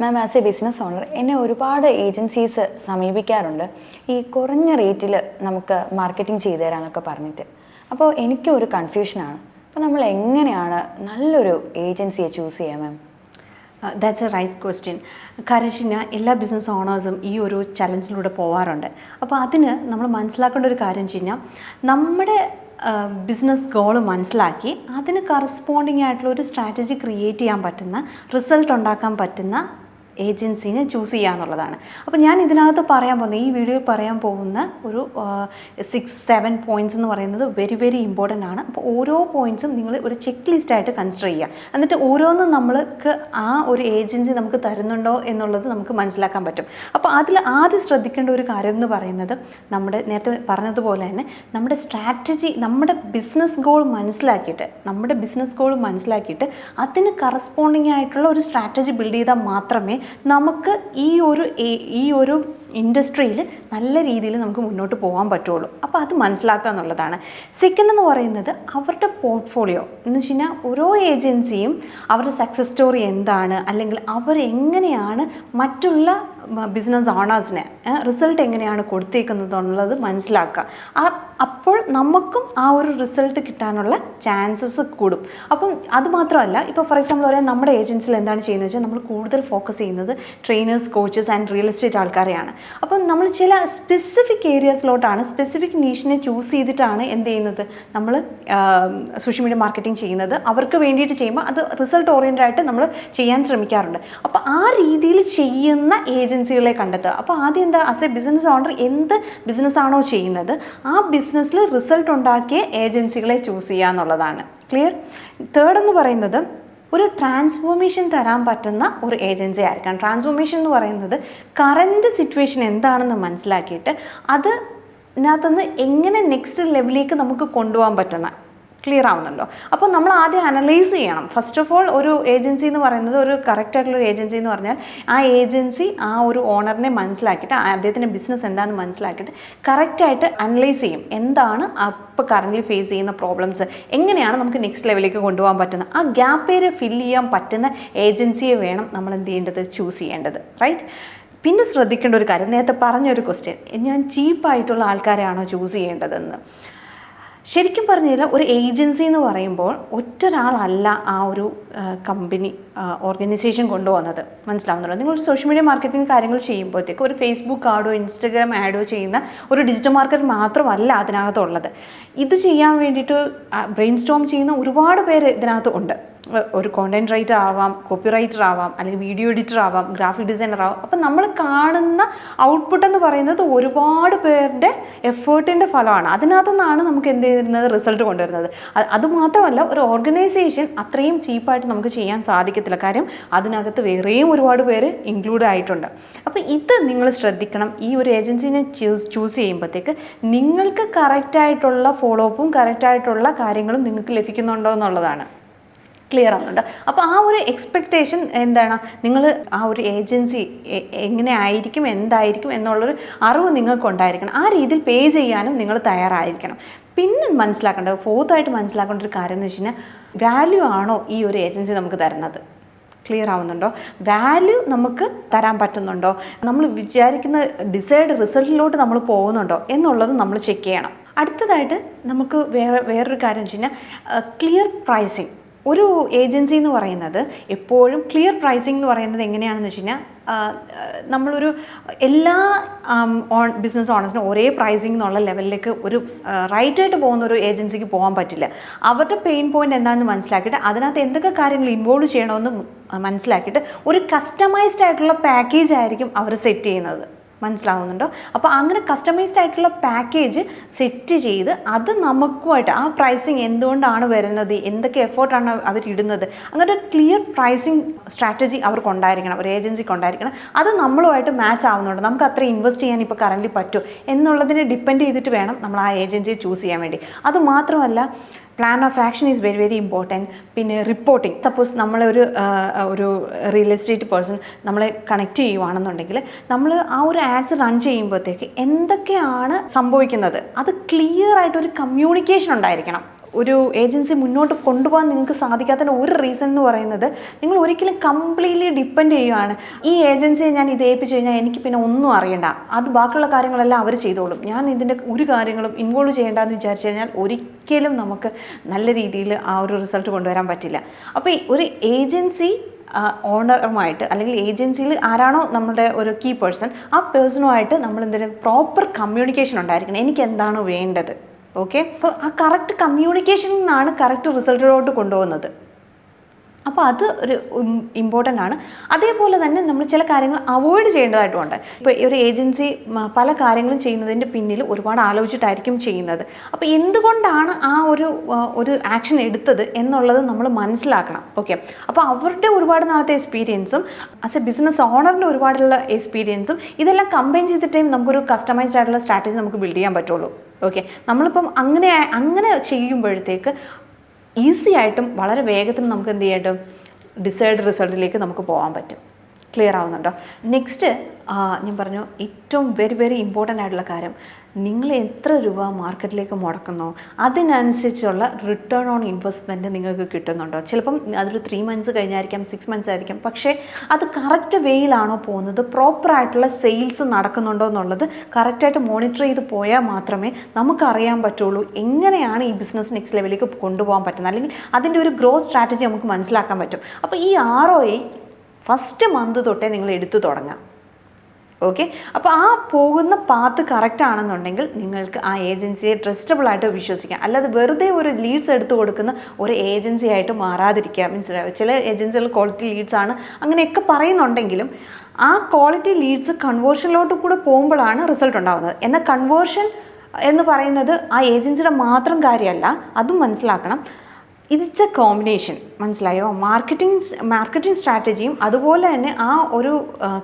Ma'am as a business owner എന്നെ ഒരുപാട് agencies സമീപിക്കാറുണ്ട്. ഈ കുറഞ്ഞ റേറ്റിൽ നമുക്ക് മാർക്കറ്റിംഗ് ചെയ്തു തരാമെന്നൊക്കെ പറഞ്ഞിട്ട്. അപ്പോൾ എനിക്കും ഒരു കൺഫ്യൂഷനാണ് അപ്പോൾ നമ്മൾ എങ്ങനെയാണ് നല്ലൊരു ഏജൻസിയെ ചൂസ് ചെയ്യുക ma'am that's a right question കരശിന എല്ലാ ബിസിനസ് ഓണേഴ്സും ഈ ഒരു ചലഞ്ചിലൂടെ പോവാറുണ്ട്. അപ്പോൾ അതിന് നമ്മൾ മനസ്സിലാക്കേണ്ട ഒരു കാര്യം വെച്ച് നമ്മുടെ ബിസിനസ് ഗോൾ മനസ്സിലാക്കി അതിന് കറസ്പോണ്ടിങ് ആയിട്ടുള്ള ഒരു സ്ട്രാറ്റജി ക്രിയേറ്റ് ചെയ്യാൻ പറ്റുന്ന റിസൾട്ട് ഉണ്ടാക്കാൻ പറ്റുന്ന ഏജൻസിനെ ചൂസ് ചെയ്യുക എന്നുള്ളതാണ് അപ്പോൾ ഞാൻ ഇതിനകത്ത് പറയാൻ പോകുന്ന ഈ വീഡിയോയിൽ പറയാൻ പോകുന്ന ഒരു സിക്സ് സെവൻ പോയിന്റ്സ് എന്ന് പറയുന്നത് വെരി വെരി ഇമ്പോർട്ടന്റ് ആണ്. അപ്പോൾ ഓരോ പോയിന്റ്സും നിങ്ങൾ ഒരു ചെക്ക് ലിസ്റ്റ് ആയിട്ട് കൺസിഡർ ചെയ്യുക. എന്നിട്ട് ഓരോന്നും നമ്മൾക്ക് ആ ഒരു ഏജൻസി നമുക്ക് തരുന്നുണ്ടോ എന്നുള്ളത് നമുക്ക് മനസ്സിലാക്കാൻ പറ്റും. അപ്പോൾ അതിൽ ആദ്യം ശ്രദ്ധിക്കേണ്ട ഒരു കാര്യം എന്ന് പറയുന്നത് നമ്മുടെ നേരത്തെ പറഞ്ഞതുപോലെ തന്നെ നമ്മുടെ സ്ട്രാറ്റജി നമ്മുടെ ബിസിനസ് ഗോൾ മനസ്സിലാക്കിയിട്ട് നമ്മുടെ ബിസിനസ് ഗോൾ മനസ്സിലാക്കിയിട്ട് അതിന് കറസ്പോണ്ടിങ് ആയിട്ടുള്ള ഒരു സ്ട്രാറ്റജി ബിൽഡ് ചെയ്താൽ മാത്രമേ നമുക്ക് ഈ ഒരു ഈ ഒരു ഇൻഡസ്ട്രിയിൽ നല്ല രീതിയിൽ നമുക്ക് മുന്നോട്ട് പോകാൻ പറ്റുള്ളൂ. അപ്പോൾ അത് മനസ്സിലാക്കുക എന്നുള്ളതാണ്. സെക്കൻഡ് എന്ന് പറയുന്നത് അവരുടെ പോർട്ട്ഫോളിയോ എന്ന് വെച്ച് കഴിഞ്ഞാൽ ഓരോ ഏജൻസിയും അവരുടെ സക്സസ് സ്റ്റോറി എന്താണ്? അല്ലെങ്കിൽ അവർ എങ്ങനെയാണ് മറ്റുള്ള ബിസിനസ് ഓണേഴ്സിനെ റിസൾട്ട് എങ്ങനെയാണ് കൊടുത്തേക്കുന്നത് എന്നുള്ളത് മനസ്സിലാക്കുക നമുക്കും ആ ഒരു റിസൾട്ട് കിട്ടാനുള്ള ചാൻസസ് കൂടും. അപ്പം അതുമാത്രമല്ല ഇപ്പോൾ ഫോർ എക്സാമ്പിൾ പറയാം നമ്മുടെ ഏജൻസിയിൽ എന്താണ് ചെയ്യുന്നത് വെച്ചാൽ നമ്മൾ കൂടുതൽ ഫോക്കസ് ചെയ്യുന്നത് trainers coaches and real estate ആൾക്കാരെയാണ്. അപ്പം നമ്മൾ ചില സ്പെസിഫിക് ഏരിയാസിലോട്ടാണ് സ്പെസിഫിക് നീഷിനെ ചൂസ് ചെയ്തിട്ടാണ് എന്ത് ചെയ്യുന്നത്? നമ്മൾ സോഷ്യൽ മീഡിയ മാർക്കറ്റിംഗ് ചെയ്യുന്നത്. അവർക്ക് വേണ്ടിയിട്ട് ചെയ്യുമ്പോൾ അത് റിസൾട്ട് ഓറിയന്റഡ് ആയിട്ട് നമ്മൾ ചെയ്യാൻ ശ്രമിക്കാറുണ്ട്. അപ്പോൾ ആ രീതിയിൽ ചെയ്യുന്ന ഏജൻസികളെ കണ്ടെത്തുക. അപ്പോൾ ആദ്യം എന്താ ആസ് എ ബിസിനസ് ഓണർ എന്ത് ബിസിനസ്സാണോ ചെയ്യുന്നത്? ആ ബിസിനസ്സിൽ റിസൾട്ട് ഉണ്ടാക്കിയ ഏജൻസികളെ ചൂസ് ചെയ്യുക എന്നുള്ളതാണ്. ക്ലിയർ തേർഡ് എന്ന് പറയുന്നത് ഒരു ട്രാൻസ്ഫോർമേഷൻ തരാൻ പറ്റുന്ന ഒരു ഏജൻസി ആയിരിക്കണം. ട്രാൻസ്ഫോർമേഷൻ എന്ന് പറയുന്നത് കറന്റ് സിറ്റുവേഷൻ എന്താണെന്ന് മനസ്സിലാക്കിയിട്ട് അത് ഇതിനകത്തുനിന്ന് എങ്ങനെ നെക്സ്റ്റ് ലെവലിലേക്ക് നമുക്ക് കൊണ്ടുപോകാൻ പറ്റുന്ന ക്ലിയർ ആവുന്നുണ്ടോ? അപ്പോൾ നമ്മൾ ആദ്യം അനലൈസ് ചെയ്യണം. ഫസ്റ്റ് ഓഫ് ഓൾ ഒരു ഏജൻസി എന്ന് പറയുന്നത് ഒരു കറക്റ്റ് ആയിട്ടുള്ള ഒരു ഏജൻസി എന്ന് പറഞ്ഞാൽ ആ ഏജൻസി ആ ഒരു ഓണറിനെ മനസ്സിലാക്കിയിട്ട് അദ്ദേഹത്തിന്റെ ബിസിനസ് എന്താണെന്ന് മനസ്സിലാക്കിയിട്ട് കറക്റ്റായിട്ട് അനലൈസ് ചെയ്യും. എന്താണ് അപ്പോൾ കറന്റ് ഫേസ് ചെയ്യുന്ന പ്രോബ്ലംസ് എങ്ങനെയാണ് നമുക്ക് നെക്സ്റ്റ് ലെവലിലേക്ക് കൊണ്ടുപോകാൻ പറ്റുന്നത്? ആ ഗ്യാപ്പ് ഏരിയ ഫില്ല് ചെയ്യാൻ പറ്റുന്ന ഏജൻസിയെ വേണം നമ്മൾ എന്ത് ചെയ്യേണ്ടത്? ചൂസ് ചെയ്യേണ്ടത്. റൈറ്റ് പിന്നെ ശ്രദ്ധിക്കേണ്ട ഒരു കാര്യം നേരത്തെ പറഞ്ഞൊരു ക്വസ്റ്റ്യൻ ഞാൻ ചീപ്പായിട്ടുള്ള ആൾക്കാരെയാണോ ചൂസ് ചെയ്യേണ്ടതെന്ന്? ശരിക്കും പറഞ്ഞു കഴിഞ്ഞാൽ ഒരു ഏജൻസി എന്ന് പറയുമ്പോൾ ഒറ്റൊരാളല്ല ആ ഒരു കമ്പനി ഓർഗനൈസേഷൻ കൊണ്ടുവന്നത്. മനസ്സിലാവുന്നുണ്ടോ? നിങ്ങളൊരു സോഷ്യൽ മീഡിയ മാർക്കറ്റിംഗ് കാര്യങ്ങൾ ചെയ്യുമ്പോഴത്തേക്ക് ഒരു ഫേസ്ബുക്ക് ആഡോ ഇൻസ്റ്റഗ്രാം ആഡോ ചെയ്യുന്ന ഒരു ഡിജിറ്റൽ മാർക്കറ്റ് മാത്രമല്ല അതിനകത്തുള്ളത്. ഇത് ചെയ്യാൻ വേണ്ടിയിട്ട് ബ്രെയിൻ സ്റ്റോം ചെയ്യുന്ന ഒരുപാട് പേര് ഇതിനകത്ത് ഉണ്ട്. ഒരു കോണ്ടന്റ് റൈറ്റർ ആവാം കോപ്പി റൈറ്റർ ആവാം അല്ലെങ്കിൽ വീഡിയോ എഡിറ്റർ ആവാം ഗ്രാഫിക് ഡിസൈനർ ആവാം. അപ്പം നമ്മൾ കാണുന്ന ഔട്ട്പുട്ട് എന്ന് പറയുന്നത് ഒരുപാട് പേരുടെ എഫേർട്ടിന്റെ ഫലമാണ്. അതിനകത്തു നിന്നാണ് നമുക്ക് എന്ത് ചെയ്യുന്നത്? റിസൾട്ട് കൊണ്ടുവരുന്നത്. അത് അതുമാത്രമല്ല ഒരു ഓർഗനൈസേഷൻ അത്രയും ചീപ്പായിട്ട് നമുക്ക് ചെയ്യാൻ സാധിക്കത്തില്ല. കാര്യം അതിനകത്ത് വേറെയും ഒരുപാട് പേര് ഇൻക്ലൂഡ് ആയിട്ടുണ്ട്. അപ്പോൾ ഇത് നിങ്ങൾ ശ്രദ്ധിക്കണം. ഈ ഒരു ഏജൻസിനെ ചൂസ് ചൂസ് ചെയ്യുമ്പോഴത്തേക്ക് നിങ്ങൾക്ക് കറക്റ്റായിട്ടുള്ള ഫോളോ അപ്പും കറക്റ്റായിട്ടുള്ള കാര്യങ്ങളും നിങ്ങൾക്ക് ലഭിക്കുന്നുണ്ടോ എന്നുള്ളതാണ്. ക്ലിയർ ആവുന്നുണ്ട്. അപ്പോൾ ആ ഒരു എക്സ്പെക്റ്റേഷൻ എന്താണ്? നിങ്ങൾ ആ ഒരു ഏജൻസി എങ്ങനെ ആയിരിക്കും എന്തായിരിക്കും എന്നുള്ളൊരു അറിവ് നിങ്ങൾക്കുണ്ടായിരിക്കണം. ആ രീതിയിൽ പേ ചെയ്യാനും നിങ്ങൾ തയ്യാറായിരിക്കണം. പിന്നെ മനസ്സിലാക്കേണ്ടത് ഫോർത്തായിട്ട് മനസ്സിലാക്കേണ്ട ഒരു കാര്യം എന്ന് വെച്ച് കഴിഞ്ഞാൽ വാല്യൂ ആണോ ഈ ഒരു ഏജൻസി നമുക്ക് തരുന്നത്? ക്ലിയർ ആവുന്നുണ്ടോ? വാല്യൂ നമുക്ക് തരാൻ പറ്റുന്നുണ്ടോ? നമ്മൾ വിചാരിക്കുന്ന ഡിസൈഡ് റിസൾട്ടിലോട്ട് നമ്മൾ പോകുന്നുണ്ടോ എന്നുള്ളത് നമ്മൾ ചെക്ക് ചെയ്യണം. അടുത്തതായിട്ട് നമുക്ക് വേറെ വേറൊരു കാര്യം വെച്ച് കഴിഞ്ഞാൽ ക്ലിയർ പ്രൈസിങ് ഒരു ഏജൻസി എന്ന് പറയുന്നത് എപ്പോഴും ക്ലിയർ പ്രൈസിംഗ് എന്ന് പറയുന്നത് എങ്ങനെയാണെന്ന് വെച്ച് കഴിഞ്ഞാൽ നമ്മളൊരു എല്ലാ ഓൺ ബിസിനസ് ഓണേഴ്സിനും ഒരേ പ്രൈസിംഗ് എന്നുള്ള ലെവലിലേക്ക് ഒരു റൈറ്റായിട്ട് പോകുന്ന ഒരു ഏജൻസിക്ക് പോകാൻ പറ്റില്ല. അവരുടെ പെയിൻ പോയിന്റ് എന്താണെന്ന് മനസ്സിലാക്കിയിട്ട് അതിനകത്ത് എന്തൊക്കെ കാര്യങ്ങൾ ഇൻവോൾവ് ചെയ്യണമെന്ന് മനസ്സിലാക്കിയിട്ട് ഒരു കസ്റ്റമൈസ്ഡ് ആയിട്ടുള്ള പാക്കേജ് ആയിരിക്കും അവർ സെറ്റ് ചെയ്യുന്നത്. മനസ്സിലാവുന്നുണ്ടോ? അപ്പോൾ അങ്ങനെ കസ്റ്റമൈസ്ഡ് ആയിട്ടുള്ള പാക്കേജ് സെറ്റ് ചെയ്ത് അത് നമുക്കുമായിട്ട് ആ പ്രൈസിങ് എന്തുകൊണ്ടാണ് വരുന്നത്? എന്തൊക്കെ എഫേർട്ടാണ് അവർ ഇടുന്നത്? അങ്ങനെ ഒരു ക്ലിയർ പ്രൈസിങ് സ്ട്രാറ്റജി അവർക്ക് ഉണ്ടായിരിക്കണം ഒരു ഏജൻസിക്ക് ഉണ്ടായിരിക്കണം. അത് നമ്മളുമായിട്ട് മാച്ച് ആവുന്നുണ്ട്. നമുക്ക് അത്ര ഇൻവെസ്റ്റ് ചെയ്യാൻ ഇപ്പോൾ കറന്റ് പറ്റുമോ എന്നുള്ളതിനെ ഡിപ്പെൻഡ് ചെയ്തിട്ട് വേണം നമ്മൾ ആ ഏജൻസിയെ ചൂസ് ചെയ്യാൻ വേണ്ടി. അത് മാത്രമല്ല plan of action is very very important പിന്നെ റിപ്പോർട്ടിംഗ് സപ്പോസ് നമ്മളൊരു ഒരു റിയൽ എസ്റ്റേറ്റ് പേഴ്സൺ നമ്മളെ കണക്ട് ചെയ്യുവാണെന്നുണ്ടെങ്കിൽ നമ്മൾ ആ ഒരു ആഡ്സ് റൺ ചെയ്യുമ്പോഴത്തേക്ക് എന്തൊക്കെയാണ് സംഭവിക്കുന്നത്? അത് ക്ലിയർ ആയിട്ട് ഒരു കമ്മ്യൂണിക്കേഷൻ ഉണ്ടായിരിക്കണം. ഒരു ഏജൻസി മുന്നോട്ട് കൊണ്ടുപോകാൻ നിങ്ങൾക്ക് സാധിക്കാത്ത ഒരു റീസൺ എന്ന് പറയുന്നത് നിങ്ങൾ ഒരിക്കലും കംപ്ലീറ്റ്ലി ഡിപ്പെൻഡ് ചെയ്യുകയാണ് ഈ ഏജൻസിയെ ഞാൻ ഇത് ഏൽപ്പിച്ചു കഴിഞ്ഞാൽ എനിക്ക് പിന്നെ ഒന്നും അറിയണ്ട. അത് ബാക്കിയുള്ള കാര്യങ്ങളെല്ലാം അവർ ചെയ്തോളും. ഞാൻ ഇതിന്റെ ഒരു കാര്യങ്ങളും ഇൻവോൾവ് ചെയ്യേണ്ടെന്ന് വിചാരിച്ചു കഴിഞ്ഞാൽ ഒരിക്കലും നമുക്ക് നല്ല രീതിയിൽ ആ ഒരു റിസൾട്ട് കൊണ്ടുവരാൻ പറ്റില്ല. അപ്പോൾ ഒരു ഏജൻസി ഓണറുമായിട്ട് അല്ലെങ്കിൽ ഏജൻസിയിൽ ആരാണോ നമ്മുടെ ഒരു കീ പേഴ്സൺ ആ പേഴ്സണുമായിട്ട് നമ്മൾ എന്തെങ്കിലും പ്രോപ്പർ കമ്മ്യൂണിക്കേഷൻ ഉണ്ടായിരിക്കണം. എനിക്ക് എന്താണ് വേണ്ടത്? ഓക്കെ അപ്പോൾ ആ കറക്റ്റ് കമ്മ്യൂണിക്കേഷൻ നിന്നാണ് കറക്റ്റ് റിസൾട്ടിലോട്ട് കൊണ്ടുപോകുന്നത്. അപ്പോൾ അത് ഒരു ഇമ്പോർട്ടന്റ് ആണ്. അതേപോലെ തന്നെ നമ്മൾ ചില കാര്യങ്ങൾ അവോയ്ഡ് ചെയ്യേണ്ടതായിട്ടുമുണ്ട് ഇപ്പോൾ ഒരു ഏജൻസി പല കാര്യങ്ങളും ചെയ്യുന്നതിന്റെ പിന്നിൽ ഒരുപാട് ആലോചിച്ചിട്ടായിരിക്കും ചെയ്യുന്നത്. അപ്പോൾ എന്തുകൊണ്ടാണ് ആ ഒരു ഒരു ആക്ഷൻ എടുത്തത് എന്നുള്ളത് നമ്മൾ മനസ്സിലാക്കണം. ഓക്കെ അപ്പോൾ അവരുടെ ഒരുപാട് നാളത്തെ എക്സ്പീരിയൻസും ആസ് എ ബിസിനസ് ഓണറിന്റെ ഒരുപാടുള്ള എക്സ്പീരിയൻസും ഇതെല്ലാം കമ്പൈൻ ചെയ്തിട്ടേ നമുക്കൊരു കസ്റ്റമൈസ്ഡ് ആയിട്ടുള്ള സ്ട്രാറ്റജി നമുക്ക് ബിൽഡ് ചെയ്യാൻ പറ്റുള്ളൂ. ഓക്കെ നമ്മളിപ്പം അങ്ങനെ അങ്ങനെ ചെയ്യുമ്പോഴത്തേക്ക് ഈസി ആയിട്ടും വളരെ വേഗത്തിൽ നമുക്ക് എന്ത് ചെയ്യട്ടും ഡിസൈഡ് റിസൾട്ടിലേക്ക് നമുക്ക് പോകാൻ പറ്റും. ക്ലിയർ ആവുന്നുണ്ടോ? നെക്സ്റ്റ് ഞാൻ പറഞ്ഞു ഏറ്റവും വെരി വെരി ഇമ്പോർട്ടന്റ് ആയിട്ടുള്ള കാര്യം നിങ്ങൾ എത്ര രൂപ മാർക്കറ്റിലേക്ക് മുടക്കുന്നോ അതിനനുസരിച്ചുള്ള റിട്ടേൺ ഓൺ ഇൻവെസ്റ്റ്മെന്റ് നിങ്ങൾക്ക് കിട്ടുന്നുണ്ടോ? ചിലപ്പം അതൊരു ത്രീ മന്ത്സ് കഴിഞ്ഞായിരിക്കാം സിക്സ് മന്ത്സ് ആയിരിക്കും പക്ഷേ അത് കറക്റ്റ് വേയിലാണോ പോകുന്നത്? പ്രോപ്പറായിട്ടുള്ള സെയിൽസ് നടക്കുന്നുണ്ടോ എന്നുള്ളത് കറക്റ്റായിട്ട് മോണിറ്റർ ചെയ്ത് പോയാൽ മാത്രമേ നമുക്കറിയാൻ പറ്റുള്ളൂ എങ്ങനെയാണ് ഈ ബിസിനസ് നെക്സ്റ്റ് ലെവലിലേക്ക് കൊണ്ടുപോകാൻ പറ്റുന്നത്. അല്ലെങ്കിൽ അതിന്റെ ഒരു ഗ്രോത്ത് സ്ട്രാറ്റജി നമുക്ക് മനസ്സിലാക്കാൻ പറ്റും. അപ്പോൾ ഈ ആർ ഒ ഫസ്റ്റ് മന്ത് തൊട്ടേ നിങ്ങൾ എടുത്തു തുടങ്ങാം. ഓക്കെ അപ്പോൾ ആ പോകുന്ന പാത്ത് കറക്റ്റ് ആണെന്നുണ്ടെങ്കിൽ നിങ്ങൾക്ക് ആ ഏജൻസിയെ ട്രസ്റ്റബിൾ ആയിട്ട് വിശ്വസിക്കാം. അല്ലാതെ വെറുതെ ഒരു ലീഡ്സ് എടുത്തു കൊടുക്കുന്ന ഒരു ഏജൻസി ആയിട്ട് മാറാതിരിക്കുക. മീൻസ് ചില ഏജൻസികൾ ക്വാളിറ്റി ലീഡ്സ് ആണ്. അങ്ങനെയൊക്കെ പറയുന്നുണ്ടെങ്കിലും ആ ക്വാളിറ്റി ലീഡ്സ് കൺവേർഷനിലോട്ട് കൂടെ പോകുമ്പോഴാണ് റിസൾട്ട് ഉണ്ടാകുന്നത് എന്നാൽ കൺവേർഷൻ എന്ന് പറയുന്നത് ആ ഏജൻസിയുടെ മാത്രം കാര്യമല്ല. അതും മനസ്സിലാക്കണം. It's a combination. മനസ്സിലായോ? മാർക്കറ്റിംഗ് മാർക്കറ്റിംഗ് സ്ട്രാറ്റജിയും അതുപോലെ തന്നെ ആ ഒരു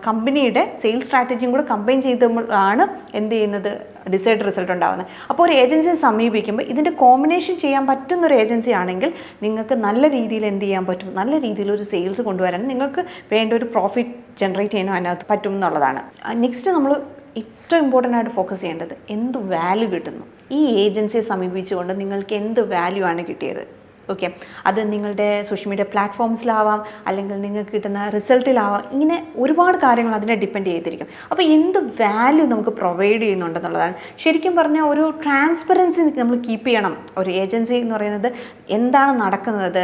കമ്പനിയുടെ സെയിൽസ് സ്ട്രാറ്റജിയും കൂടെ കമ്പൈൻ ചെയ്തുമ്പോഴാണ് എന്ത് ചെയ്യുന്നത്? ഡിസൈഡ് റിസൾട്ട് ഉണ്ടാകുന്നത് അപ്പോൾ ഒരു ഏജൻസിയെ സമീപിക്കുമ്പോൾ ഇതിന്റെ കോമ്പിനേഷൻ ചെയ്യാൻ പറ്റുന്ന ഒരു ഏജൻസി ആണെങ്കിൽ നിങ്ങൾക്ക് നല്ല രീതിയിൽ എന്ത് ചെയ്യാൻ പറ്റും? നല്ല രീതിയിൽ ഒരു സെയിൽസ് കൊണ്ടുവരാൻ നിങ്ങൾക്ക് വേണ്ട ഒരു പ്രോഫിറ്റ് ജനറേറ്റ് ചെയ്യാനും അതിനകത്ത് പറ്റും എന്നുള്ളതാണ്. നെക്സ്റ്റ് നമ്മൾ ഏറ്റവും ഇമ്പോർട്ടന്റ് ആയിട്ട് ഫോക്കസ് ചെയ്യേണ്ടത് എന്ത് വാല്യൂ കിട്ടുന്നു? ഈ ഏജൻസിയെ സമീപിച്ചുകൊണ്ട് നിങ്ങൾക്ക് എന്ത് വാല്യൂ ആണ് കിട്ടിയത്? ഓക്കെ അത് നിങ്ങളുടെ സോഷ്യൽ മീഡിയ പ്ലാറ്റ്ഫോംസിലാവാം അല്ലെങ്കിൽ നിങ്ങൾക്ക് കിട്ടുന്ന റിസൾട്ടിലാവാം ഇങ്ങനെ ഒരുപാട് കാര്യങ്ങൾ അതിനെ ഡിപ്പെൻഡ് ചെയ്തിരിക്കും. അപ്പോൾ എന്ത് വാല്യൂ നമുക്ക് പ്രൊവൈഡ് ചെയ്യുന്നുണ്ടെന്നുള്ളതാണ്. ശരിക്കും പറഞ്ഞാൽ ഒരു ട്രാൻസ്പെറൻസി നമ്മൾ കീപ്പ് ചെയ്യണം. ഒരു ഏജൻസി എന്ന് പറയുന്നത് എന്താണ് നടക്കുന്നത്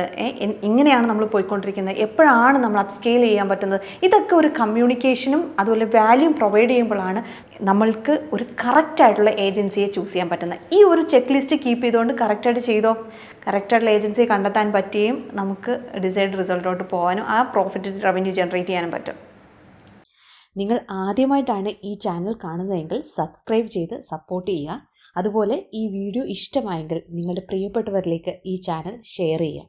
എങ്ങനെയാണ് നമ്മൾ പോയിക്കൊണ്ടിരിക്കുന്നത് എപ്പോഴാണ് നമ്മൾ അപ്സ്കെയിൽ ചെയ്യാൻ പറ്റുന്നത് ഇതൊക്കെ ഒരു കമ്മ്യൂണിക്കേഷനും അതുപോലെ വാല്യൂം പ്രൊവൈഡ് ചെയ്യുമ്പോഴാണ് നമ്മൾക്ക് ഒരു കറക്റ്റായിട്ടുള്ള ഏജൻസിയെ ചൂസ് ചെയ്യാൻ പറ്റുന്നത്. ഈ ഒരു ചെക്ക് ലിസ്റ്റ് കീപ്പ് ചെയ്തുകൊണ്ട് കറക്റ്റായിട്ട് ചെയ്തോ? കറക്റ്റായിട്ടുള്ള ഏജൻസി കണ്ടെത്താൻ പറ്റുകയും നമുക്ക് ഡിസൈഡ് റിസൾട്ടോട്ട് പോകാനും ആ പ്രോഫിറ്റ് റവന്യൂ ജനറേറ്റ് ചെയ്യാനും പറ്റും. നിങ്ങൾ ആദ്യമായിട്ടാണ് ഈ ചാനൽ കാണുന്നതെങ്കിൽ സബ്സ്ക്രൈബ് ചെയ്ത് സപ്പോർട്ട് ചെയ്യുക. അതുപോലെ ഈ വീഡിയോ ഇഷ്ടമായെങ്കിൽ നിങ്ങളുടെ പ്രിയപ്പെട്ടവരിലേക്ക് ഈ ചാനൽ ഷെയർ ചെയ്യുക.